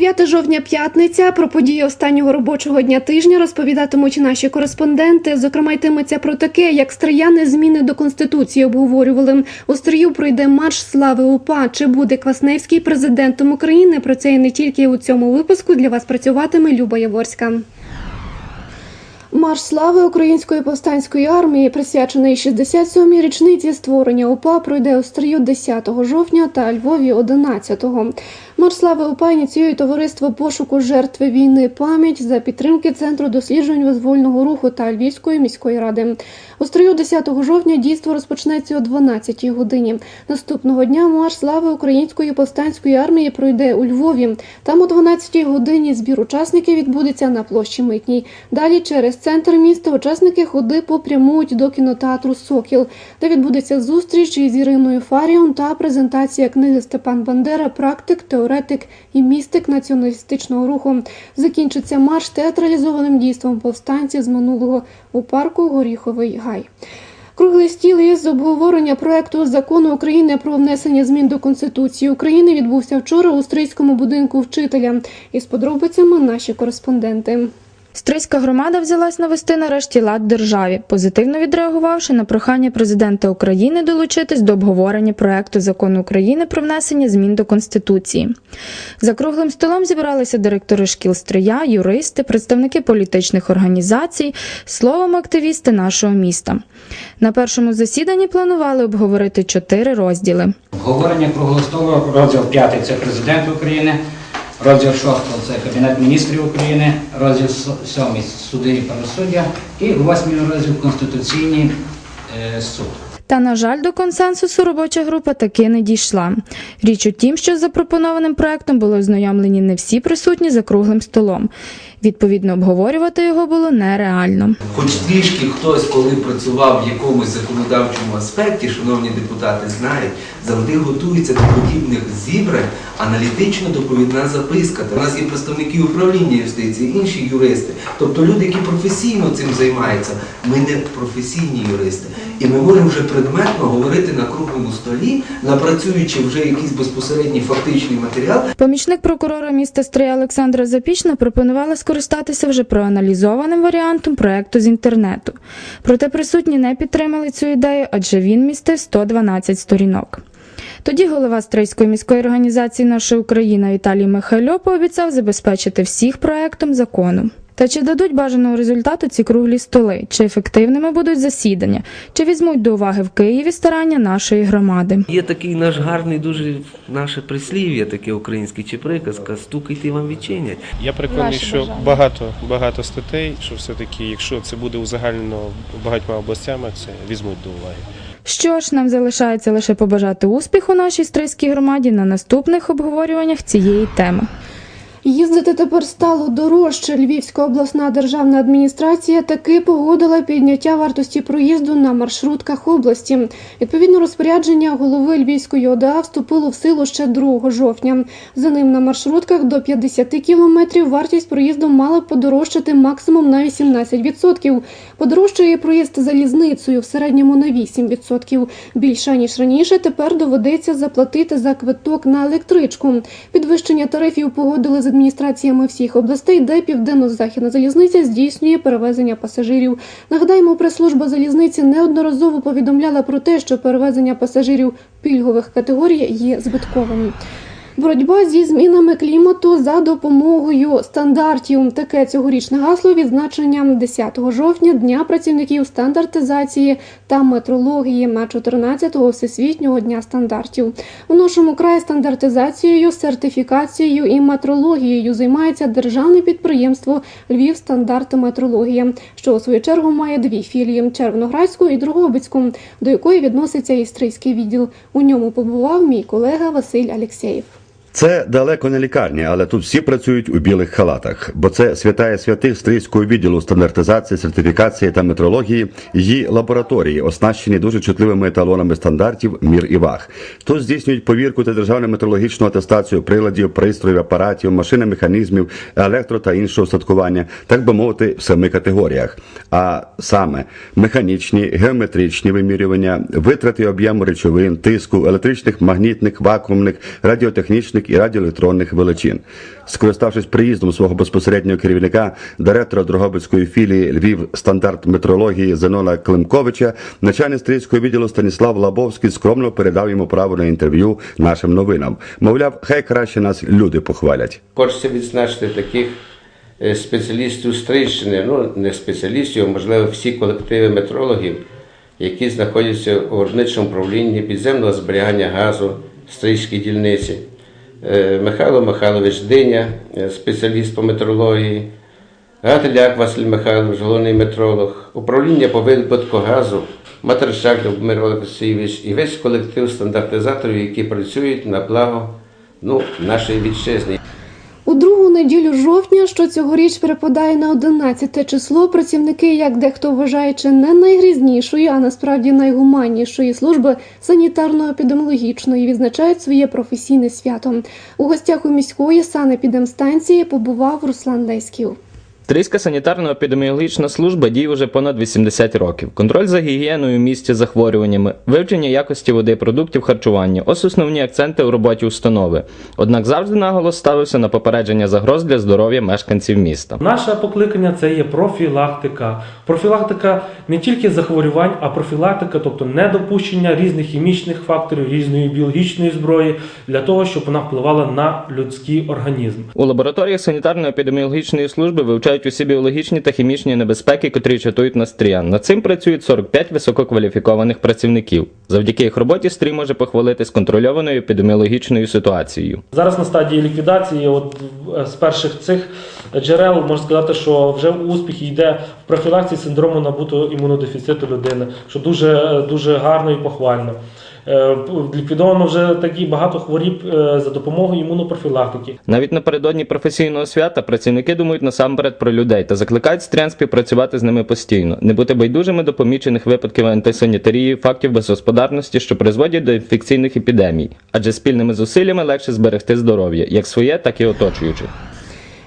9 жовтня п'ятниця про події останнього робочого дня тижня розповідатимуть наші кореспонденти. Зокрема, йтиметься про таке, як стрияни зміни до конституції обговорювали. У стрію пройде марш слави УПА. Чи буде Квасневський президентом України? Про це і не тільки у цьому випуску. Для вас працюватиме Люба Яворська. Марш слави Української повстанської армії, присвячений 67-й річниці створення УПА, пройде у Стрию 10 жовтня та Львові 11-го. Марш слави УПА ініціює товариство пошуку жертви війни пам'ять за підтримки Центру досліджень визвольного руху та Львівської міської ради. У Стрию 10 жовтня дійство розпочнеться о 12-й годині. Наступного дня марш слави Української повстанської армії пройде у Львові. Там о 12-й годині збір учасників відбудеться на площі Митній. Далі через центр міста учасники ходи попрямують до кінотеатру Сокіл, де відбудеться зустріч із Іриною Фаріон та презентація книги Степан Бандера Практик, теоретик і містик націоналістичного руху. Закінчиться марш театралізованим дійством повстанців з минулого у парку Горіховий Гай. Круглий стіл із обговорення проекту закону України про внесення змін до Конституції України відбувся вчора у Стрийському будинку вчителя. Із подробицями наші кореспонденти. Стрийська громада взялась навести нарешті лад державі, позитивно відреагувавши на прохання президента України долучитись до обговорення проекту закону України про внесення змін до Конституції. За круглим столом зібралися директори шкіл Стрия, юристи, представники політичних організацій, словом, активісти нашого міста. На першому засіданні планували обговорити чотири розділи. Обговорення круглого столу, розділ 5 – це президент України, розділ 6 – це Кабінет міністрів України, розділ 7 – суди і правосуддя і 8 розділ Конституційний е, суд. Та, на жаль, до консенсусу робоча група таки не дійшла. Річ у тім, що з запропонованим проектом були ознайомлені не всі присутні за круглим столом. Відповідно, обговорювати його було нереально. Хоч трішки хтось, коли працював в якомусь законодавчому аспекті, шановні депутати знають, завжди готується до подібних зібрань аналітично доповідна записка. У нас є представники управління юстиції, інші юристи, тобто люди, які професійно цим займаються. Ми не професійні юристи. І ми можемо вже предметно говорити на круглому столі, напрацюючи вже якийсь безпосередній фактичний матеріал, Помічник прокурора міста Стрия Олександра Запічна пропонувала скористатися вже проаналізованим варіантом проекту з інтернету. Проте присутні не підтримали цю ідею, адже він містив 112 сторінок. Тоді голова Стрийської міської організації Наша Україна Віталій Михайло пообіцяв забезпечити всіх проектом закону. Та чи дадуть бажаного результату ці круглі столи, чи ефективними будуть засідання, чи візьмуть до уваги в Києві старання нашої громади? Є такий наш гарний, дуже наше прислів'я, таке українське чи приказка, стукайте вам відчинять. Я переконаний, що багато багато статей, що все-таки, якщо це буде узагальнено багатьма областями, це візьмуть до уваги. Що ж, нам залишається лише побажати успіху нашій стрийській громаді на наступних обговорюваннях цієї теми. Їздити тепер стало дорожче. Львівська обласна державна адміністрація таки погодила підняття вартості проїзду на маршрутках області. Відповідно, розпорядження голови Львівської ОДА вступило в силу ще 2 жовтня. За ним на маршрутках до 50 кілометрів вартість проїзду мала подорожчати максимум на 18%. Подорожчає проїзд залізницею в середньому на 8%. Більше ніж раніше тепер доведеться заплатити за квиток на електричку. Підвищення тарифів погодили з адміністраціями всіх областей, де південно-західна залізниця здійснює перевезення пасажирів. Нагадаємо, прес-служба залізниці неодноразово повідомляла про те, що перевезення пасажирів пільгових категорій є збитковим. Боротьба зі змінами клімату за допомогою стандартів. Таке цьогорічне гасло відзначення 10 жовтня Дня працівників стандартизації та метрології на 14-го всесвітнього дня стандартів. У нашому краї стандартизацією, сертифікацією і метрологією займається державне підприємство Львів стандарт метрологія, що у свою чергу має дві філії Червоноградську і Другобицьку, до якої відноситься істрийський відділ. У ньому побував мій колега Василь Алєксєєв. Це далеко не лікарня, але тут всі працюють у білих халатах, бо це святая святих стрийського відділу стандартизації, сертифікації та метрології, її лабораторії, оснащені дуже чутливими еталонами стандартів мір і ваг. Тут здійснюють повірку та державну метрологічну атестацію приладів, пристроїв, апаратів, машин, механізмів, електро та іншого устаткування, так би мовити, в семи категоріях. А саме механічні, геометричні вимірювання, витрати об'єму речовин, тиску, електричних, магнітних, вакуумних, радіотехнічних і радіоелектронних величин. Скориставшись приїздом свого безпосереднього керівника, директора Дрогобицької філії Львів стандарт метрології Зенона Климковича, начальник стрільського відділу Станіслав Лабовський скромно передав йому право на інтерв'ю нашим новинам. Мовляв, хай краще нас люди похвалять. Хочеться відзначити таких е, спеціалістів Стрийщини, ну не спеціалістів, а можливо всі колективи метрологів, які знаходяться у виробничому управлінні підземного зберігання газу Стрийській дільниці. Е, Михайло Михайлович Диня, е, спеціаліст по метрології, Гателяк Василь Михайлович, головний метролог, управління по видобутку газу, Матерчак Любомир Олексійович і весь колектив стандартизаторів, які працюють на благо ну, нашої вітчизни. Неділю жовтня, що цьогоріч перепадає на 11 число, працівники, як дехто вважає, чи не найгрізнішої, а насправді найгуманнішої служби санітарно-епідеміологічної відзначають своє професійне свято. У гостях у міської санепідемстанції побував Руслан Леськів. Стрийська санітарно-епідеміологічна служба діє вже понад 80 років. Контроль за гігієною в місті захворюваннями, вивчення якості води продуктів харчування ось основні акценти у роботі установи. Однак завжди наголос ставився на попередження загроз для здоров'я мешканців міста. Наше покликання це є профілактика. Профілактика не тільки захворювань, а профілактика, тобто недопущення різних хімічних факторів, різної біологічної зброї для того, щоб вона впливала на людський організм. У лабораторіях санітарно-епідеміологічної служби вивчають усі біологічні та хімічні небезпеки, котрі чатують на стріян. Над цим працюють 45 висококваліфікованих працівників. Завдяки їх роботі стрій може похвалитись контрольованою епідеміологічною ситуацією. Зараз на стадії ліквідації, от е, з перших цих джерел можна сказати, що вже успіх йде в профілакції синдрому набутого імунодефіциту людини, що дуже, е, дуже гарно і похвально. Е, Ліквідовано вже такі багато хворіб е, за допомогою імунопрофілактики. Навіть напередодні професійного свята працівники думають насамперед про людей та закликають стріян співпрацювати з ними постійно, не бути байдужими до помічених випадків антисанітарії, фактів безгосподарності, що призводять до інфекційних епідемій, адже спільними зусиллями легше зберегти здоров'я, як своє, так і оточуючих.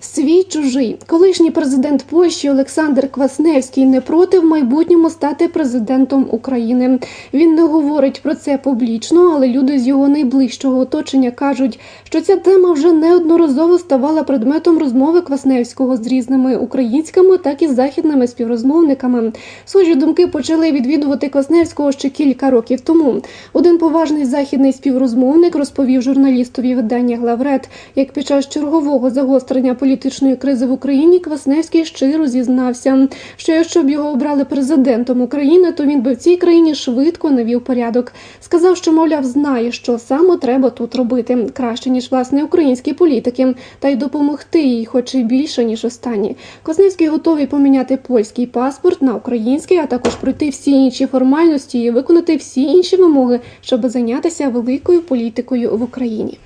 Свій чужий колишній президент Польщі Олександр Квасневський не проти в майбутньому стати президентом України. Він не говорить про це публічно, але люди з його найближчого оточення кажуть, що ця тема вже неодноразово ставала предметом розмови Квасневського з різними українськими, так і західними співрозмовниками. Схожі думки почали відвідувати Квасневського ще кілька років тому. Один поважний західний співрозмовник розповів журналістові видання Главред, як під час чергового загострення політичної кризи в Україні Квасневський щиро зізнався, що якщо б його обрали президентом України, то він би в цій країні швидко навів порядок. Сказав, що мовляв знає, що саме треба тут робити краще ніж власне українські політики, та й допомогти їй, хоч і більше ніж останні. Квасневський готовий поміняти польський паспорт на український, а також пройти всі інші формальності і виконати всі інші вимоги, щоб зайнятися великою політикою в Україні.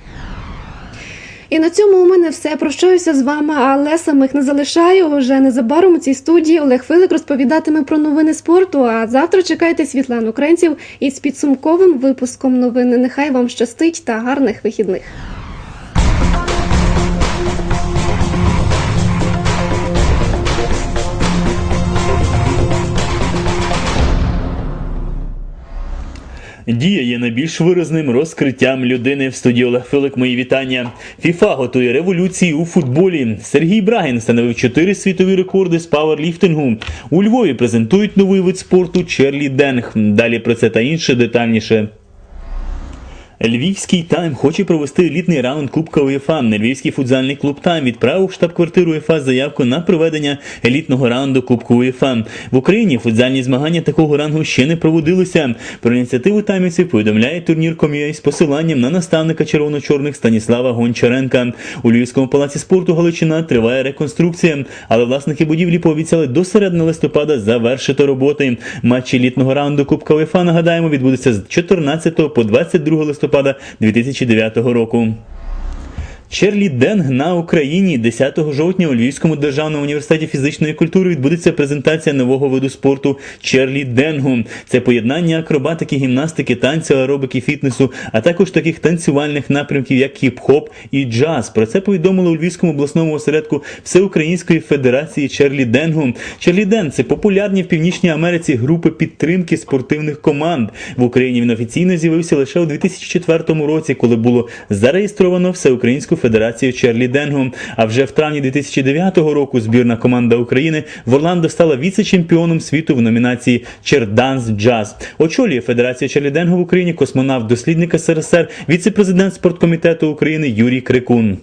І на цьому у мене все. Прощаюся з вами, але самих не залишаю. Уже незабаром у цій студії Олег Филик розповідатиме про новини спорту. А завтра чекайте Світлану Кренців із підсумковим випуском новини. Нехай вам щастить та гарних вихідних. Дія є найбільш виразним розкриттям людини в студії Олег Филик. Мої вітання. ФІФА готує революції у футболі. Сергій Брагін встановив чотири світові рекорди з пауерліфтингу. У Львові презентують новий вид спорту Черлі Денг. Далі про це та інше детальніше. Львівський тайм хоче провести елітний раунд Кубка УЄФА. Львівський футзальний клуб Тайм відправив в штаб-квартиру УЄФА заявку на проведення елітного раунду Кубку УЄФА. В Україні футзальні змагання такого рангу ще не проводилися. Про ініціативу таймівців повідомляє турнір Ком'юей з посиланням на наставника червоно-чорних Станіслава Гончаренка. У Львівському палаці спорту Галичина триває реконструкція, але власники будівлі пообіцяли до середини листопада завершити роботи. Матчі елітного раунду Кубка УЄФА, нагадаємо, відбудуться з 14 по 22 листопада 2009 року. Черлі Денг на Україні 10 жовтня у Львівському державному університеті фізичної культури відбудеться презентація нового виду спорту Черлі Денгу. Це поєднання акробатики, гімнастики, танцю, аеробики, фітнесу, а також таких танцювальних напрямків, як хіп-хоп і джаз. Про це повідомили у Львівському обласному осередку Всеукраїнської федерації Черлі Денгу. Черлі Ден це популярні в Північній Америці групи підтримки спортивних команд. В Україні він офіційно з'явився лише у 2004 році, коли було зареєстровано Всеукраїнську федерацію Черлі Денгу. А вже в травні 2009 року збірна команда України в Орландо стала віце-чемпіоном світу в номінації Черданс Джаз. Очолює Федерацію Черлі Денгу в Україні космонавт, дослідник СРСР, віце-президент спорткомітету України Юрій Крикун.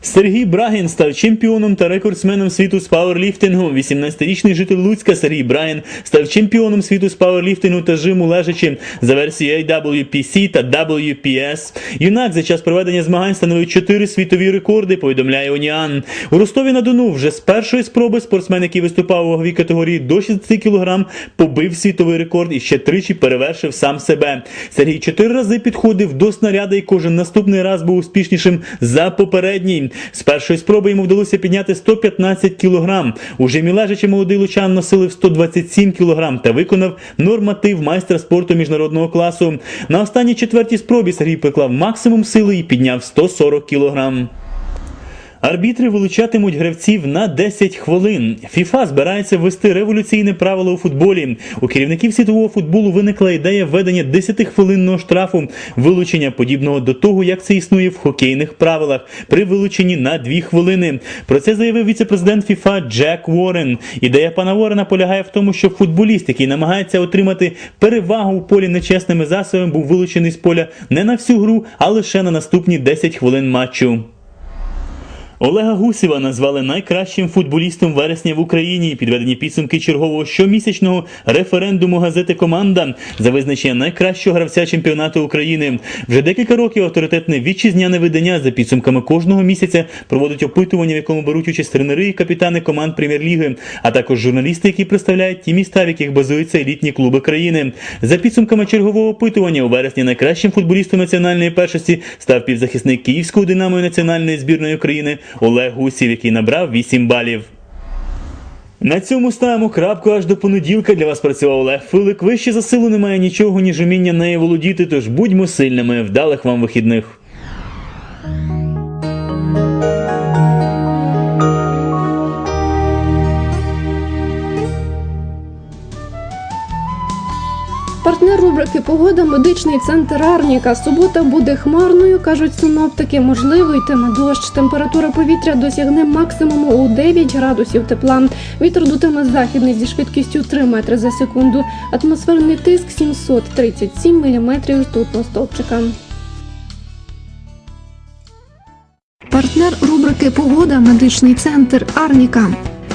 Сергій Брагін став чемпіоном та рекордсменом світу з пауерліфтингу. 18-річний житель Луцька Сергій Брагін став чемпіоном світу з пауерліфтингу та жиму лежачи за версією AWPC та WPS. Юнак за час проведення змагань становив 4 світові рекорди, повідомляє Уніан. У Ростові на Дону вже з першої спроби спортсмен, який виступав у ваговій категорії до 60 кг, побив світовий рекорд і ще тричі перевершив сам себе. Сергій чотири рази підходив до снаряда, і кожен наступний раз був успішнішим за попередній. З першої спроби йому вдалося підняти 115 кг. У жимі лежачи молодий лучан носилив 127 кг та виконав норматив майстра спорту міжнародного класу. На останній четвертій спробі Сергій приклав максимум сили і підняв 140 кг. Арбітри вилучатимуть гравців на 10 хвилин. ФІФА збирається ввести революційне правило у футболі. У керівників світового футболу виникла ідея введення 10-хвилинного штрафу, вилучення подібного до того, як це існує в хокейних правилах, при вилученні на 2 хвилини. Про це заявив віце-президент ФІФА Джек Уоррен. Ідея пана Уоррена полягає в тому, що футболіст, який намагається отримати перевагу у полі нечесними засобами, був вилучений з поля не на всю гру, а лише на наступні 10 хвилин матчу. Олега Гусєва назвали найкращим футболістом вересня в Україні. Підведені підсумки чергового щомісячного референдуму газети Команда за визначення найкращого гравця чемпіонату України. Вже декілька років авторитетне вітчизняне видання за підсумками кожного місяця проводить опитування, в якому беруть участь тренери і капітани команд прем'єр-ліги, а також журналісти, які представляють ті міста, в яких базуються елітні клуби країни. За підсумками чергового опитування у вересні найкращим футболістом національної першості став півзахисник Київського динамо національної збірної України Олег Гусів, який набрав 8 балів. На цьому ставимо крапку аж до понеділка. Для вас працював Олег Филик. Вище за силу немає нічого, ніж уміння нею володіти, тож будьмо сильними. Вдалих вам вихідних. Партнер рубрики Погода медичний центр Арніка. Субота буде хмарною, кажуть синоптики. Можливо, йтиме дощ. Температура повітря досягне максимуму у 9 градусів тепла. Вітер дутиме західний зі швидкістю 3 метри за секунду. Атмосферний тиск 737 міліметрів ртутного стовпчика. Партнер рубрики Погода медичний центр Арніка.